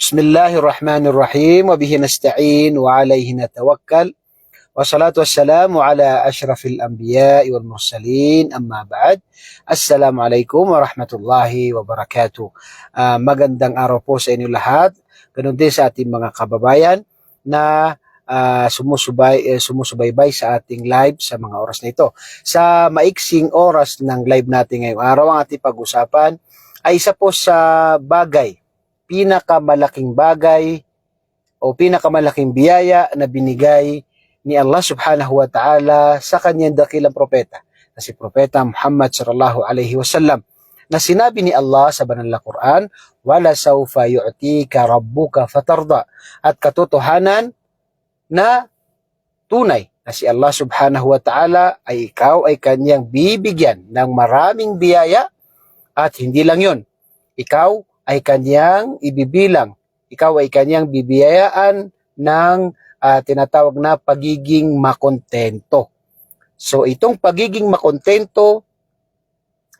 Bismillahirrahmanirrahim. Wa bihi nasta'in wa alayhi natawakkal. Wa salatu wassalamu ala ashrafil anbiya wal mursalin. Amma ba'd. Assalamualaikum warahmatullahi wabarakatuh. Uh, ah, magandang araw po sa inyo lahat. Ganun din sa ating mga kababayan na uh, sumusubay, uh, sumusubaybay sa ating live sa mga oras na ito. Sa maiksing oras ng live natin ngayong araw, ang ating pag-usapan ay isa po sa bagay pinakamalaking bagay o pinakamalaking biyaya na binigay ni Allah subhanahu wa ta'ala sa kanyang dakilang propeta na si propeta Muhammad sallallahu alaihi wasallam na sinabi ni Allah sa banal na Quran wala sawfa yu'tika rabbuka fatarda. At katotohanan na tunay na si Allah subhanahu wa ta'ala ay ikaw ay kanyang bibigyan ng maraming biyaya at hindi lang yon ikaw ay kanyang ibibilang ikaw ay kanyang bibiyayaan ng ah, tinatawag na pagiging makontento so itong pagiging makontento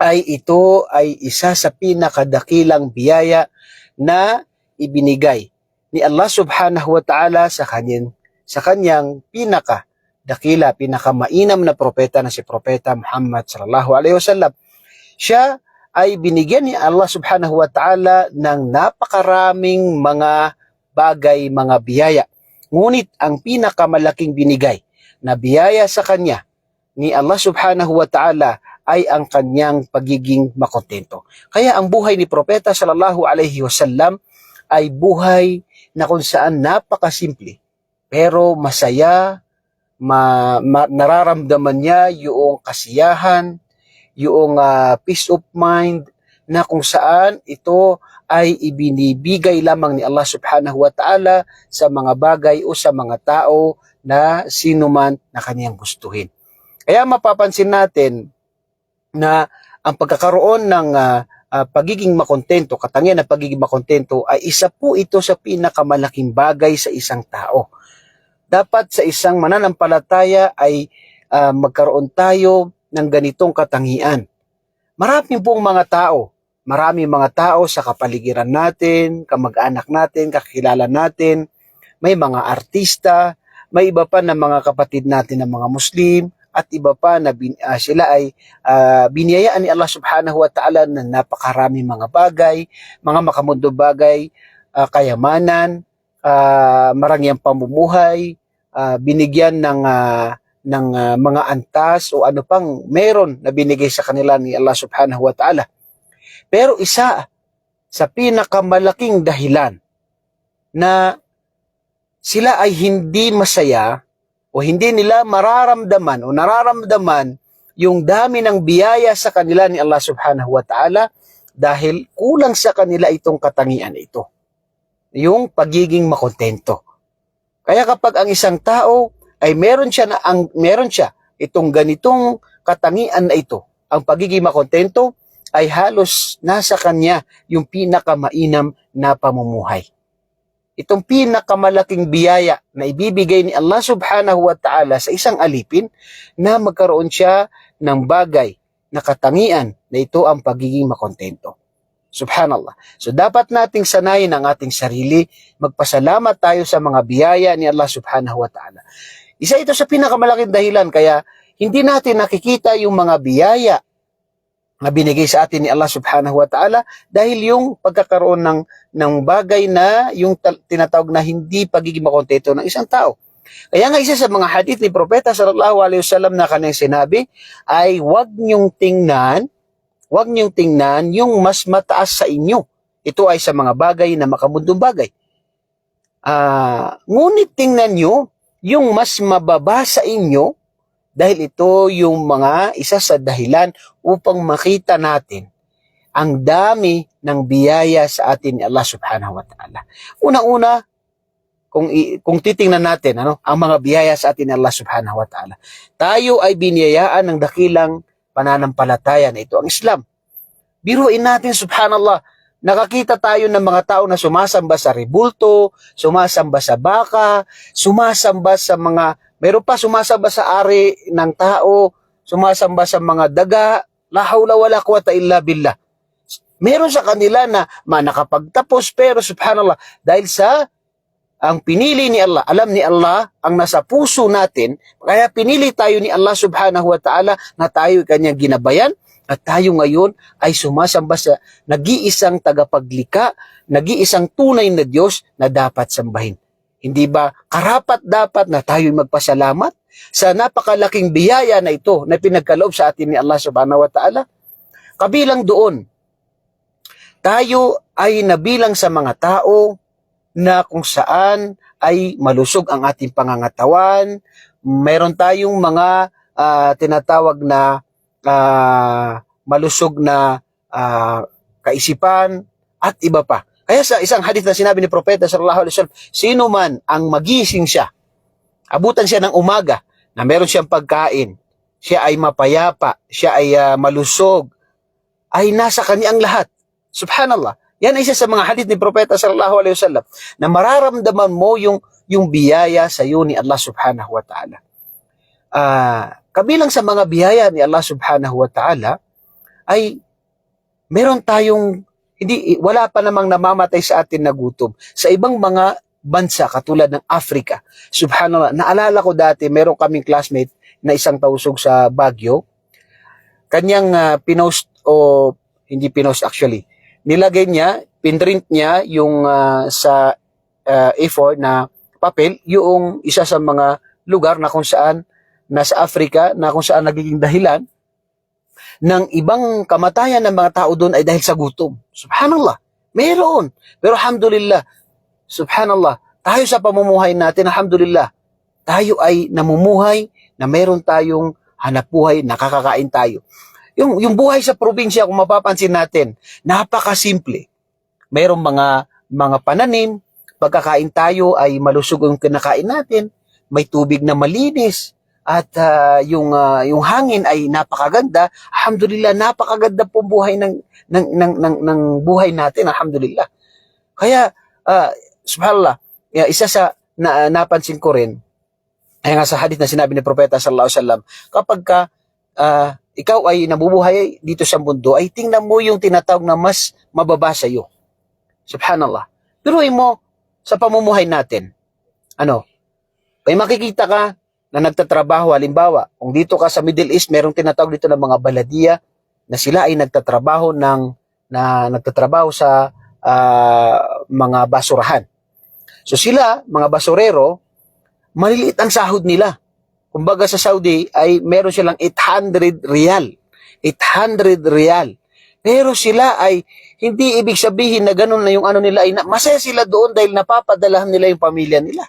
ay ito ay isa sa pinakadakilang biyaya na ibinigay ni Allah subhanahu wa ta'ala sa kanyang sa kanyang pinaka dakila, pinakamainam na propeta na si propeta Muhammad sallallahu alaihi wasallam. Siya ay binigyan ni Allah subhanahu wa ta'ala ng napakaraming mga bagay, mga biyaya. Ngunit ang pinakamalaking binigay na biyaya sa kanya ni Allah subhanahu wa ta'ala ay ang kanyang pagiging makontento. Kaya ang buhay ni propeta sallallahu alaihi wasallam ay buhay na kung saan napakasimple pero masaya, ma, ma- nararamdaman niya yung kasiyahan, yung ah, peace of mind na kung saan ito ay ibinibigay lamang ni Allah subhanahu wa ta'ala sa mga bagay o sa mga tao na sino man na kaniyang gustuhin. Kaya mapapansin natin na ang pagkakaroon ng ah, ah, pagiging makontento, katangian ng pagiging makontento ay isa po ito sa pinakamalaking bagay sa isang tao. Dapat sa isang mananampalataya ay ah, magkaroon tayo ng ganitong katangian. Maraming pong mga tao, maraming mga tao sa kapaligiran natin, kamag-anak natin, kakilala natin, may mga artista, may iba pa na mga kapatid natin na mga Muslim, at iba pa na bin, ah, sila ay ah, biniyayaan ni Allah subhanahu wa ta'ala ng napakaraming mga bagay, mga makamundo bagay, ah, kayamanan, ah, marangyang pamumuhay, ah, binigyan ng ah, ng ah, mga antas o ano pang meron na binigay sa kanila ni Allah subhanahu wa ta'ala. Pero isa sa pinakamalaking dahilan na sila ay hindi masaya o hindi nila mararamdaman o nararamdaman yung dami ng biyaya sa kanila ni Allah subhanahu wa ta'ala dahil kulang sa kanila itong katangian ito. Yung pagiging makontento. Kaya kapag ang isang tao ay meron siya na ang meron siya itong ganitong katangian na ito, ang pagiging makontento ay halos nasa kanya yung pinakamainam na pamumuhay. Itong pinakamalaking biyaya na ibibigay ni Allah subhanahu wa ta'ala sa isang alipin na magkaroon siya ng bagay na katangian na ito ang pagiging makontento. Subhanallah. So dapat nating sanayin ang ating sarili, magpasalamat tayo sa mga biyaya ni Allah subhanahu wa ta'ala. Isa ito sa pinakamalaking dahilan kaya hindi natin nakikita yung mga biyaya na binigay sa atin ni Allah subhanahu wa ta'ala dahil yung pagkakaroon ng, ng bagay na yung tinatawag na hindi pagiging makontento ng isang tao. Kaya nga isa sa mga hadith ni Propeta sallallahu alaihi wasallam na kanyang sinabi ay wag niyong tingnan, wag niyong tingnan yung mas mataas sa inyo. Ito ay sa mga bagay na makamundong bagay. Ah, ngunit tingnan niyo yung mas mababa sa inyo dahil ito yung mga isa sa dahilan upang makita natin ang dami ng biyaya sa atin ni Allah subhanahu wa ta'ala. Una-una, kung, kung titingnan natin ano, ang mga biyaya sa atin ni Allah subhanahu wa ta'ala. Tayo ay biniyayaan ng dakilang pananampalataya na ito, ang Islam. Biruin natin, subhanallah, nakakita tayo ng mga tao na sumasamba sa ribulto, sumasamba sa baka, sumasamba sa mga, meron pa sumasamba sa ari ng tao, sumasamba sa mga daga, la hawla wala quwata illa billah. Meron sa kanila na manakapagtapos pero subhanallah dahil sa ang pinili ni Allah, alam ni Allah ang nasa puso natin, kaya pinili tayo ni Allah subhanahu wa ta'ala na tayo kanyang ginabayan at tayo ngayon ay sumasamba sa nag-iisang tagapaglika, nag-iisang tunay na Diyos na dapat sambahin. Hindi ba karapat dapat na tayo magpasalamat sa napakalaking biyaya na ito na pinagkaloob sa atin ni Allah subhanahu wa ta'ala? Kabilang doon, tayo ay nabilang sa mga tao na kung saan ay malusog ang ating pangangatawan. Meron tayong mga ah, tinatawag na ah, malusog na ah, kaisipan at iba pa. Kaya sa isang hadith na sinabi ni Propeta sallallahu alaihi wasallam, sino man ang magising siya, abutan siya ng umaga na meron siyang pagkain, siya ay mapayapa, siya ay ah, malusog, ay nasa kanya ang lahat. Subhanallah. Yan ay isa sa mga hadith ni Propeta sallallahu alaihi wasallam na mararamdaman mo yung yung biyaya sa iyo ni Allah subhanahu wa ta'ala. Ah, kabilang sa mga biyaya ni Allah subhanahu wa ta'ala ay meron tayong hindi wala pa namang namamatay sa atin na gutom sa ibang mga bansa katulad ng Africa. Subhanallah, naalala ko dati meron kaming classmate na isang tausog sa Baguio. Kanyang ah, pinost o hindi pinost actually nilagay niya, pinrint niya yung ah, sa ah, A4 na papel, yung isa sa mga lugar na kung saan nasa Africa, na kung saan nagiging dahilan ng ibang kamatayan ng mga tao doon ay dahil sa gutom. Subhanallah. Meron. Pero alhamdulillah, subhanallah, tayo sa pamumuhay natin, alhamdulillah, tayo ay namumuhay na meron tayong hanap buhay, nakakakain tayo. Yung, yung buhay sa probinsya, kung mapapansin natin, napakasimple. Mayroong mga, mga pananim, pagkakain tayo ay malusog yung kinakain natin, may tubig na malinis, at ah, yung, ah, yung hangin ay napakaganda. Alhamdulillah, napakaganda po buhay ng, ng, ng, ng, ng buhay natin, alhamdulillah. Kaya, ah, subhanallah, yeah, isa sa na, napansin ko rin, ay nga sa hadith na sinabi ni Propeta sallallahu alaihi wasallam, kapag ka ah, ikaw ay nabubuhay dito sa mundo, ay tingnan mo yung tinatawag na mas mababa sa iyo. Subhanallah. Pero mo, sa pamumuhay natin, ano, may makikita ka na nagtatrabaho, halimbawa, kung dito ka sa Middle East, merong tinatawag dito ng mga baladiya, na sila ay nagtatrabaho ng, na nagtatrabaho sa ah, mga basurahan. So sila, mga basurero, maliliit ang sahod nila. Kumbaga sa Saudi ay meron silang 800 real. 800 real. Pero sila ay hindi ibig sabihin na ganun na yung ano nila ay na, masaya sila doon dahil napapadalahan nila yung pamilya nila.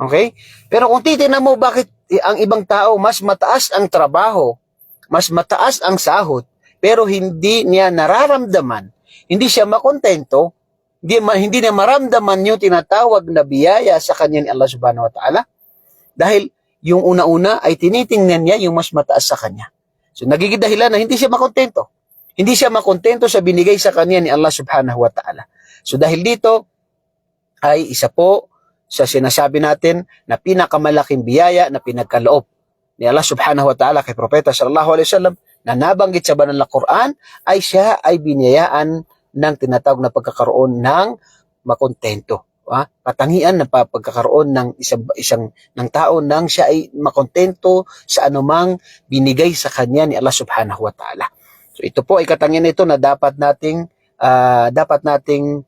Okay? Pero kung titignan mo bakit ang ibang tao mas mataas ang trabaho, mas mataas ang sahod, pero hindi niya nararamdaman, hindi siya makontento, hindi, hindi niya maramdaman yung tinatawag na biyaya sa kanya ni Allah subhanahu wa ta'ala. Dahil yung una-una ay tinitingnan niya yung mas mataas sa kanya. So nagiging dahilan na hindi siya makontento. Hindi siya makontento sa binigay sa kanya ni Allah subhanahu wa ta'ala. So dahil dito ay isa po sa sinasabi natin na pinakamalaking biyaya na pinagkaloob ni Allah subhanahu wa ta'ala kay Propeta sallallahu alaihi wasallam na nabanggit sa banal na Quran ay siya ay biniyayaan ng tinatawag na pagkakaroon ng makontento. Ha? Katangian ng pa- pagkakaroon ng isang, isang ng tao nang siya ay makontento sa anumang binigay sa kanya ni Allah subhanahu wa ta'ala. So ito po ay katangian nito na dapat nating ah, dapat nating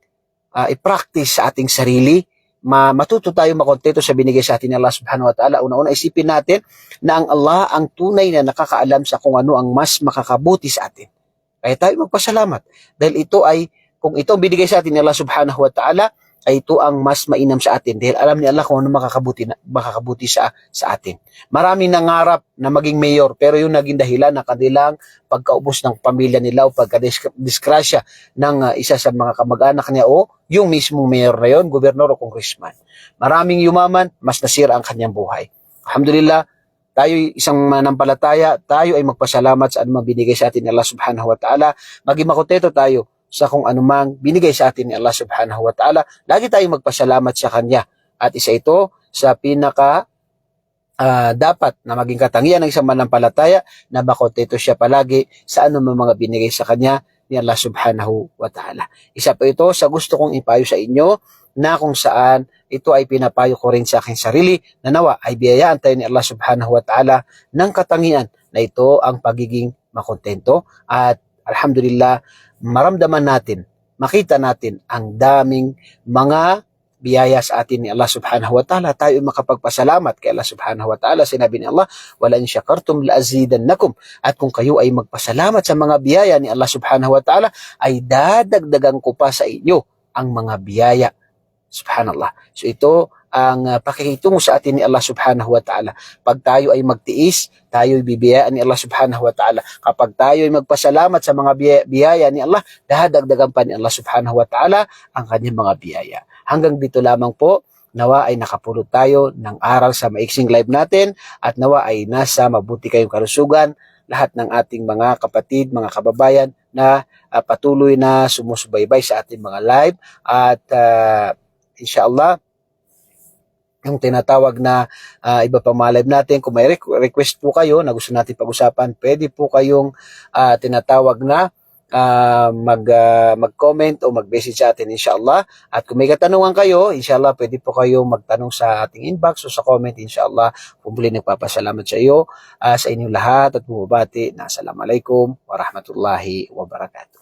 ah, i-practice sa ating sarili ma matuto tayo makontento sa binigay sa atin ni Allah subhanahu wa ta'ala. Una-una isipin natin na ang Allah ang tunay na nakakaalam sa kung ano ang mas makakabuti sa atin. Kaya tayo magpasalamat. Dahil ito ay, kung ito binigay sa atin ni Allah subhanahu wa ta'ala, ay ito ang mas mainam sa atin. Dahil alam ni Allah kung ano makakabuti, na, makakabuti sa, sa atin. Marami nangarap na maging mayor, pero yung naging dahilan na kanilang pagkaubos ng pamilya nila o pagkadiskrasya ng uh, isa sa mga kamag-anak niya o yung mismong mayor na yon, gobernador o congressman. Maraming yumaman, mas nasira ang kanyang buhay. Alhamdulillah, tayo isang manampalataya, tayo ay magpasalamat sa anumang binigay sa atin ni Allah subhanahu wa ta'ala. Maging makontento tayo sa kung anumang binigay sa atin ni Allah subhanahu wa ta'ala. Lagi tayong magpasalamat sa Kanya. At isa ito sa pinaka ah, dapat na maging katangian ng isang manampalataya na makontento siya palagi sa anumang mga binigay sa Kanya ni Allah subhanahu wa ta'ala. Isa pa ito sa gusto kong ipayo sa inyo na kung saan ito ay pinapayo ko rin sa aking sarili na nawa ay biyayaan tayo ni Allah subhanahu wa ta'ala ng katangian na ito ang pagiging makontento at alhamdulillah maramdaman natin, makita natin ang daming mga biyaya sa atin ni Allah subhanahu wa ta'ala, tayo ay makapagpasalamat kay Allah subhanahu wa ta'ala. Sinabi ni Allah, wala in syakartum laazidannakum. At kung kayo ay magpasalamat sa mga biyaya ni Allah subhanahu wa ta'ala, ay dadagdagan ko pa sa inyo ang mga biyaya. Subhanallah. So ito ang uh, pakikitungo sa atin ni Allah subhanahu wa ta'ala. Pag tayo ay magtiis, tayo ay bibiyayaan ni Allah subhanahu wa ta'ala. Kapag tayo ay magpasalamat sa mga biya- biyaya ni Allah, dadagdagan pa ni Allah subhanahu wa ta'ala ang kanyang mga biyaya. Hanggang dito lamang po, nawa ay nakapulot tayo ng aral sa maiksing live natin at nawa ay nasa mabuti kayong kalusugan lahat ng ating mga kapatid, mga kababayan na uh, patuloy na sumusubaybay sa ating mga live at uh, inshallah yung tinatawag na uh, iba pang mga live natin. Kung may request po kayo na gusto natin pag-usapan, pwede po kayong uh, tinatawag na uh, mag, uh, mag-comment o mag-message sa atin inshallah. At kung may katanungan kayo, inshallah pwede po kayo magtanong sa ating inbox o sa comment inshallah. Pumuli nagpapasalamat sa iyo, uh, sa inyong lahat at bumabati na assalamualaikum warahmatullahi wabarakatuh.